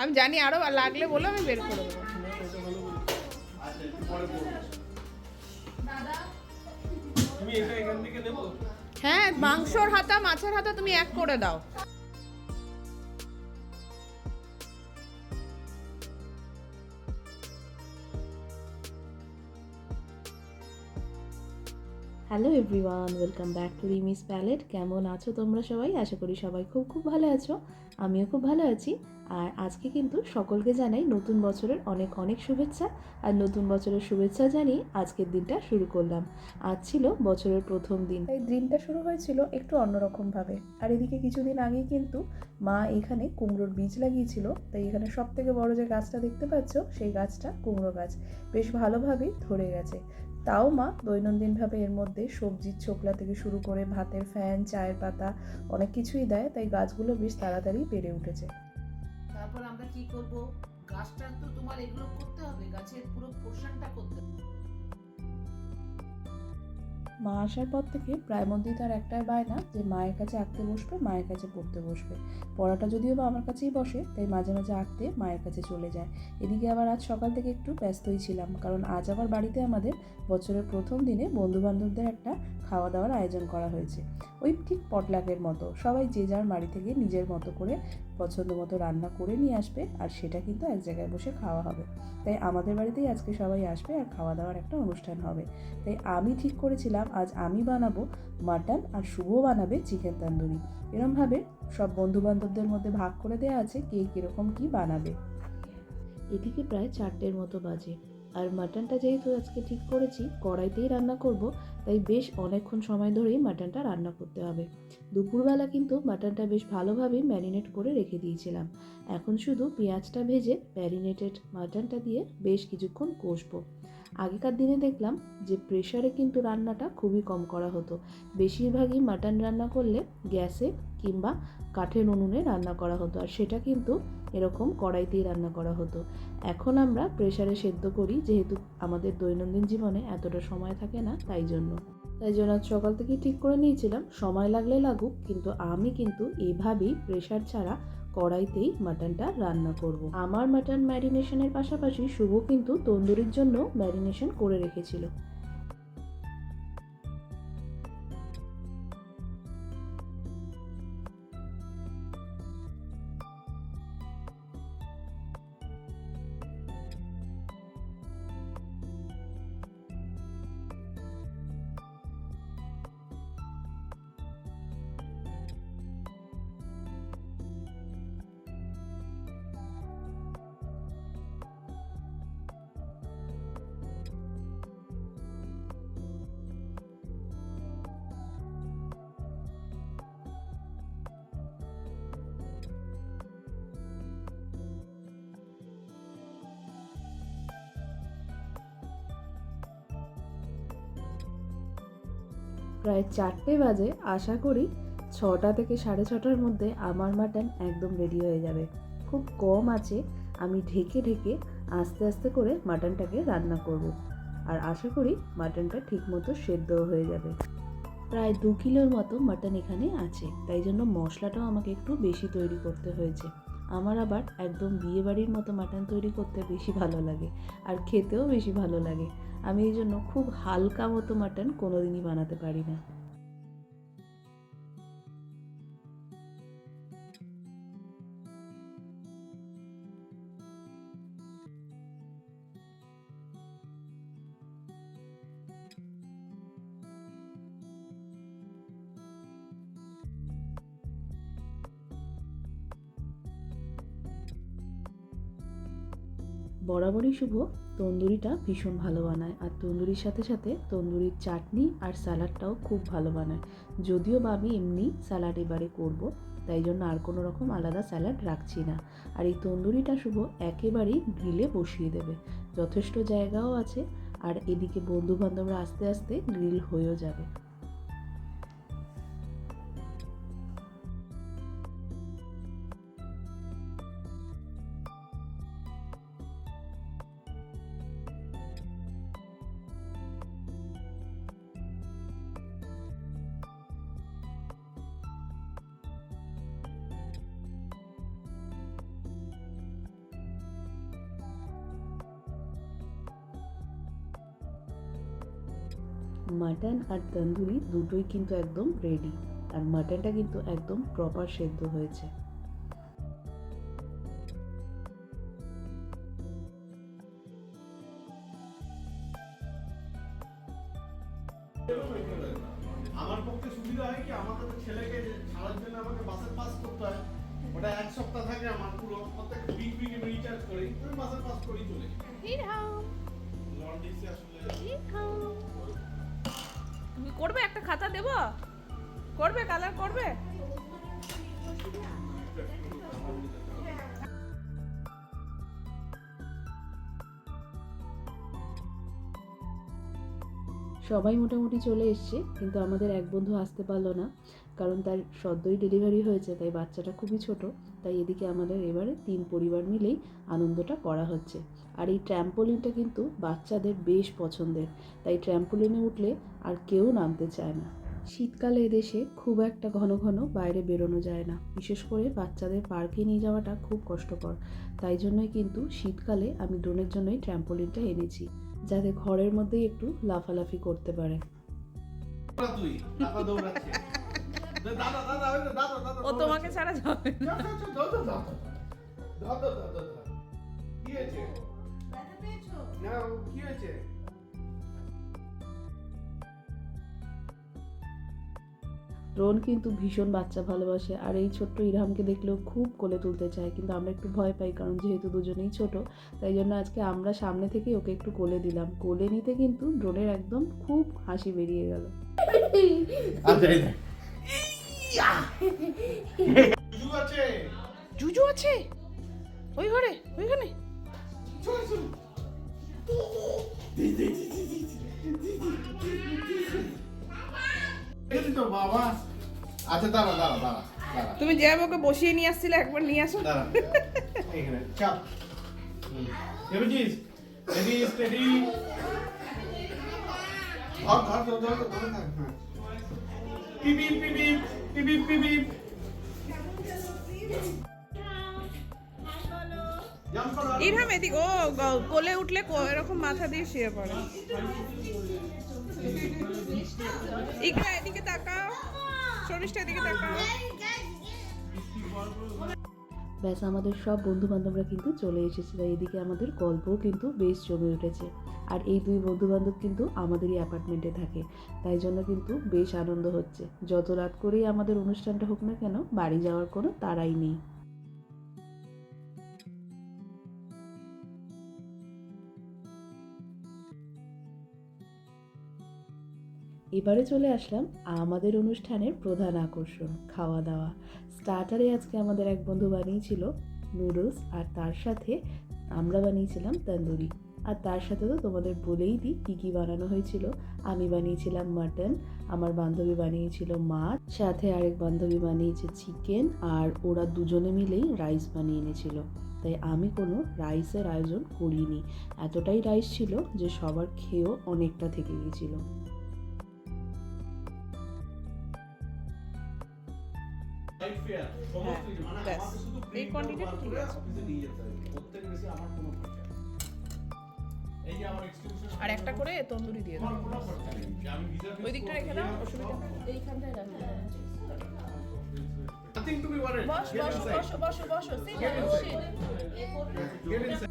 আমি জানি আরও লাগলে বলে আমি বের করে দেবো। হ্যাঁ মাংসর হাতা মাছের হাতা তুমি এক করে দাও। Hello everyone, welcome back to Rimi's palette. কেমন আছো তোমরা সবাই? আশা করি সবাই খুব খুব ভালো আছো। আমিও খুব ভালো আছি। আর আজকে কিন্তু সকলকে জানাই নতুন বছরের অনেক অনেক শুভেচ্ছা। আর নতুন বছরের শুভেচ্ছা জানিয়ে আজকের দিনটা শুরু করলাম। আজ ছিল বছরের প্রথম দিন। তাই দিনটা শুরু হয়েছিল একটু অন্যরকমভাবে। আর এদিকে কিছুদিন আগেই কিন্তু মা এখানে কুমড়োর বীজ লাগিয়েছিল। তাই এখানে সব থেকে বড় যে গাছটা দেখতে পাচ্ছ, সেই গাছটা কুমড়ো গাছ। বেশ ভালোভাবেই ধরে গেছে। তাও মা, দৈনন্দিনভাবে এর মধ্যে সবজির ছোকলা থেকে শুরু করে ভাতের ফ্যান, চায়ের পাতা অনেক কিছুই দেয়, তাই গাছগুলো বেশ তাড়াতাড়ি বেড়ে উঠেছে। তারপর আমরা কি করব? গাছটা তো তোমার এগুলো করতে হবে, গাছের পুরো পোর্শনটা করতে হবে। মা আসার পর থেকে প্রায় মধ্যেই তার একটাই বায়না যে মায়ের কাছে আঁকতে বসবে, মায়ের কাছে পড়তে বসবে। পড়াটা যদিও বা আমার কাছেই বসে, তাই মাঝে মাঝে আঁকতে মায়ের কাছে চলে যায়। এদিকে আবার আজ সকাল থেকে একটু ব্যস্তই ছিলাম, কারণ আজ আবার বাড়িতে আমাদের বছরের প্রথম দিনে বন্ধুবান্ধবদের একটা খাওয়া দাওয়ার আয়োজন করা হয়েছে। ওই ঠিক পটলাকের মতো, সবাই যে যার বাড়ি থেকে নিজের মতো করে পছন্দ মতো রান্না করে নিয়ে আসবে আর সেটা কিন্তু এক জায়গায় বসে খাওয়া হবে। তাই আমাদের বাড়িতেই আজকে সবাই আসবে আর খাওয়া দাওয়ার একটা অনুষ্ঠান হবে। তাই আমি ঠিক করেছিলাম, আজ আমি বানাবো মাটন আর শুভ বানাবে চিকেন তন্দুরি। এরমভাবে সব বন্ধু বান্ধবদের মধ্যে ভাগ করে দেওয়া আছে কে কীরকম কী বানাবে। এদিকে প্রায় চারটের মতো বাজে। আর মাটনটা যেহেতু আজকে ঠিক করেছি, কড়াইতেই রান্না করব তাই বেশ অনেকক্ষণ সময় ধরেই মাটনটা রান্না করতে হবে। দুপুরবেলা কিন্তু মাটনটা বেশ ভালোভাবেই ম্যারিনেট করে রেখে দিয়েছিলাম। এখন শুধু পেঁয়াজটা ভেজে ম্যারিনেটেড মাটনটা দিয়ে বেশ কিছুক্ষণ কষবো। আগেকার দিনে দেখলাম যে প্রেশারে কিন্তু রান্নাটা খুবই কম করা হতো। বেশিরভাগই মাটন রান্না করলে গ্যাসে কিংবা কাঠের উনুনে রান্না করা হতো আর সেটা কিন্তু এরকম কড়াইতেই রান্না করা হতো। এখন আমরা প্রেশারে সেদ্ধ করি যেহেতু আমাদের দৈনন্দিন জীবনে এতটা সময় থাকে না তাই জন্য। তাই জন্য সকাল থেকেই ঠিক করে নিয়েছিলাম। সময় লাগলে লাগুক, কিন্তু আমি কিন্তু এভাবেই প্রেশার ছাড়া কড়াইতেই মাটনটা রান্না করব। আমার মাটন ম্যারিনেশনের পাশাপাশি শুভ কিন্তু তন্দুরির জন্য ম্যারিনেশন করে রেখেছিল প্রায় চারটে বাজে, আশা করি ছটা থেকে সাড়ে ছটার মধ্যে আমার মাটন একদম রেডি হয়ে যাবে। খুব কম আছে, আমি ঢেকে ঢেকে আস্তে আস্তে করে মাটনটাকে রান্না করব। আর আশা করি মাটনটা ঠিকমতো সেদ্ধও হয়ে যাবে। প্রায় দু কিলোর মতো মাটন এখানে আছে, তাই জন্য মশলাটাও আমাকে একটু বেশি তৈরি করতে হয়েছে। আমার আবার একদম বিয়েবাড়ির মতো মাটন তৈরি করতে বেশি ভালো লাগে আর খেতেও বেশি ভালো লাগে। আমি এই জন্য খুব হালকা মতো মাটন কোনোদিনই বানাতে পারি না। বরাবরই শুভ, তন্দুরিটা ভীষণ ভালো বানায়। আর তন্দুরির সাথে সাথে তন্দুরির চাটনি আর স্যালাডটাও খুব ভালো বানায়। যদিও বা আমি এমনি স্যালাড এবারে করব, তাই জন্য আর কোনো রকম আলাদা স্যালাড রাখছি না। আর এই তন্দুরিটা শুভ একেবারেই গ্রিলে বসিয়ে দেবে। যথেষ্ট জায়গাও আছে, আর এদিকে বন্ধু বান্ধবরা আস্তে আস্তে গ্রিল হয়েও যাবে। মাটন আর তন্দুরি দুটোই কিন্তু একদম রেডি আর মাটনটা কিন্তু একদম প্রপার সেদ্ধ হয়েছে। আমার পক্ষে সুবিধা হয় কি আমাকে তো ছেলেকে ছাড়ার জন্য আমাকে বাসের পাস করতে হয়। ওটা এক সপ্তাহ থাকে আমার পুরো প্রত্যেক উইক উইক আমি রিচার্জ করি আমি বাসের পাস করেই চলে লন্ডিসে আসলে তুমি করবে? একটা খাতা দেব? করবে? কালার করবে? সবাই মোটামুটি চলে এসছে, কিন্তু আমাদের এক বন্ধু আসতে পারল না, কারণ তার সদ্যই ডেলিভারি হয়েছে, তাই বাচ্চাটা খুবই ছোট। তাই এদিকে আমাদের এবারে তিন পরিবার মিলেই আনন্দটা করা হচ্ছে। আর এই ট্র্যাম্পোলিনটা কিন্তু বাচ্চাদের বেশ পছন্দের, তাই ট্র্যাম্পোলিনে উঠলে আর কেউ নামতে চায় না। শীতকালে এদেশে খুব একটা ঘন ঘন বাইরে বেরোনো যায় না, বিশেষ করে বাচ্চাদের পার্কে নিয়ে যাওয়াটা খুব কষ্টকর। তাই জন্যই কিন্তু শীতকালে আমি ড্রোনের জন্যই ট্র্যাম্পোলিনটা এনেছি, যাতে ঘরের মধ্যেই একটু লাফালাফি করতে পারে। তুই ও তোমাকে ছাড়া যাবে না। দাদা দাদা দাদা দাদা দাদা কি হয়েছে না কি হয়েছে রোন কিন্তু ভীষণ বাচ্চা ভালোবাসে আর এই ছোট্ট ইরহামকে দেখলেও খুব কোলে তুলতে চায় কিন্তু আমরা একটু ভয় পাই কারণ যেহেতু দুজনেই ছোট তাই জন্য আজকে আমরা সামনে থেকেই ওকে একটু কোলে দিলাম কোলে নিতে কিন্তু ড্রোনের একদম খুব হাসি বেরিয়ে গেল আচ্ছা। জুজু আছে। জুজু আছে? ওই ঘরে ওইখানে। বাবা। আচ্ছা দাঁড়া দাঁড়া দাঁড়া দাঁড়া। তুমি যেভাবে ওকে বসিয়ে নিয়ে আসছিলে একবার নিয়ে আসো। চাপ। ধর ধর ধর ধর ধরে। পিপিপ পিপিপ জাম্প করো ইরহাম এদিক ও কোলে উঠলে এরকম মাথা দিয়ে শুয়ে পড়ে। ইকরা এদিকে তাকাও। সরিষটা এদিকে তাকাও। ব্যাস আমাদের সব বন্ধু বান্ধবরা কিন্তু চলে এসেছে তাই এদিকে আমাদের গল্পও কিন্তু বেশ জমে উঠেছে। আর এই দুই বন্ধু বান্ধব কিন্তু আমাদেরই অ্যাপার্টমেন্টে থাকে। তাই জন্য কিন্তু বেশ আনন্দ হচ্ছে। যত রাত করেই আমাদের অনুষ্ঠানটা হোক না কেন, বাড়ি যাওয়ার কোনো তাড়াই নেই। এবারে চলে আসলাম আমাদের অনুষ্ঠানের প্রধান আকর্ষণ খাওয়া দাওয়া স্টার্টারে আজকে আমাদের এক বন্ধু বানিয়েছিল নুডলস আর তার সাথে আমরা বানিয়েছিলাম তন্দুরি। আর তার সাথে তো তোমাদের বলেই দিই কী কী বানানো হয়েছিল। আমি বানিয়েছিলাম মাটন আমার বান্ধবী বানিয়েছিল মাছ সাথে আরেক বান্ধবী বানিয়েছে চিকেন আর ওরা দুজনে মিলেই রাইস বানিয়ে এনেছিল। তাই আমি কোনো রাইসের আয়োজন করিনি। এতটাই রাইস ছিল যে সবার খেয়েও অনেকটা থেকে গিয়েছিল। শুধু এই বার ঠিক আছে। ওর থেকে বেশি আমার কোনো আর একটা করে তন্দুরি দিয়ে দাও। ওই দিকটা রেখে দাও অসুবিধা এইখানটায় রাখো। বসো বসো বসো বসো বসো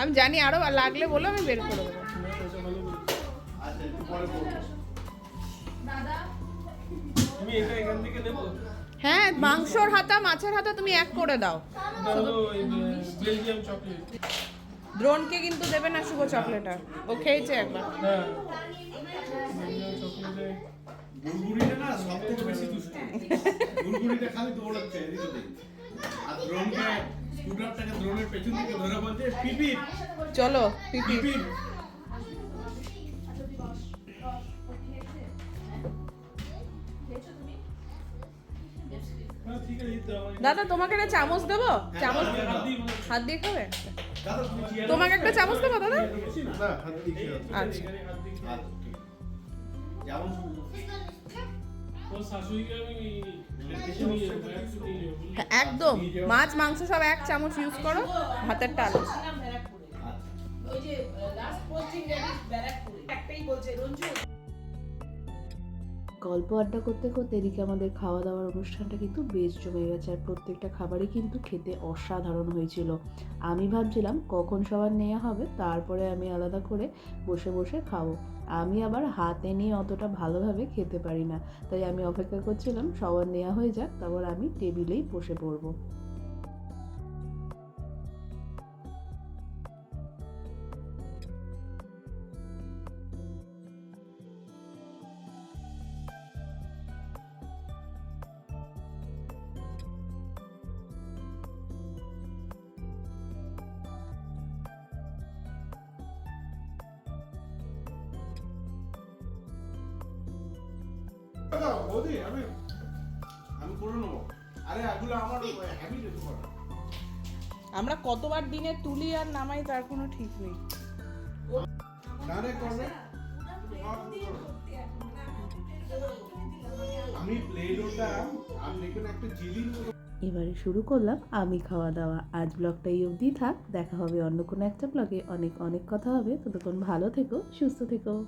আমি জানি আরও লাগলে বলো, আমি বের করে দেবো। হ্যাঁ মাংসর হাতা, মাছের হাতা তুমি এক করে দাও। দ্রোণকে কিন্তু দেবে না শুভ চকলেট আর। ও খেয়েছে একবার। হ্যাঁ। গুড়গুড়িটা না সব থেকে বেশি দুষ্ট। গুড়গুড়িটা খালি দৌড়াচ্ছে এদিক ওদিক আর দ্রোণকে স্কুটারটাকে দ্রোণের পেছন দিকে ধরে বলছে পিপি চলো পিপি। হ্যাঁ দাদা তোমাকে একটা চামচ দেবো? চামচ হাত দিয়ে মানে হাত দিয়ে খাবে? তোমাকে একটা চামচ দেবো দাদা? রেখেছি না না হাত দিয়ে খেয়ে আচ্ছা। একদম। মাছ মাংস সব এক চামচ ইউজ করো ভাতের টাল ব্যারাকপুরে। একটাই বলছে রঞ্জু। গল্প আড্ডা করতে করতে এদিকে আমাদের খাওয়া দাওয়ার অনুষ্ঠানটা কিন্তু বেশ জমে গেছে আর প্রত্যেকটা খাবারই কিন্তু খেতে অসাধারণ হয়েছিল। আমি ভাবছিলাম কখন সবার নেওয়া হবে, তারপরে আমি আলাদা করে বসে বসে খাব। আমি আবার হাতে নিয়ে অতটা ভালোভাবে খেতে পারি না, তাই আমি অপেক্ষা করছিলাম সবার নেওয়া হয়ে যাক, তারপর আমি টেবিলেই বসে পড়ব। বৌদি, আমি আমি করে নেব। আরে এগুলো আমার হ্যাবিট আমরা কতবার দিনে তুলি আর নামাই তার কোনো ঠিক নেই। আমি প্লেডোটা আপনি এখানে একটা জিলিং এবারে শুরু করলাম আমি খাওয়া দাওয়া। আজ ব্লগটা এই অবধি থাক। দেখা হবে অন্য কোনো একটা ব্লগে। অনেক অনেক কথা হবে। ততক্ষণ ভালো থেকো সুস্থ থেকো।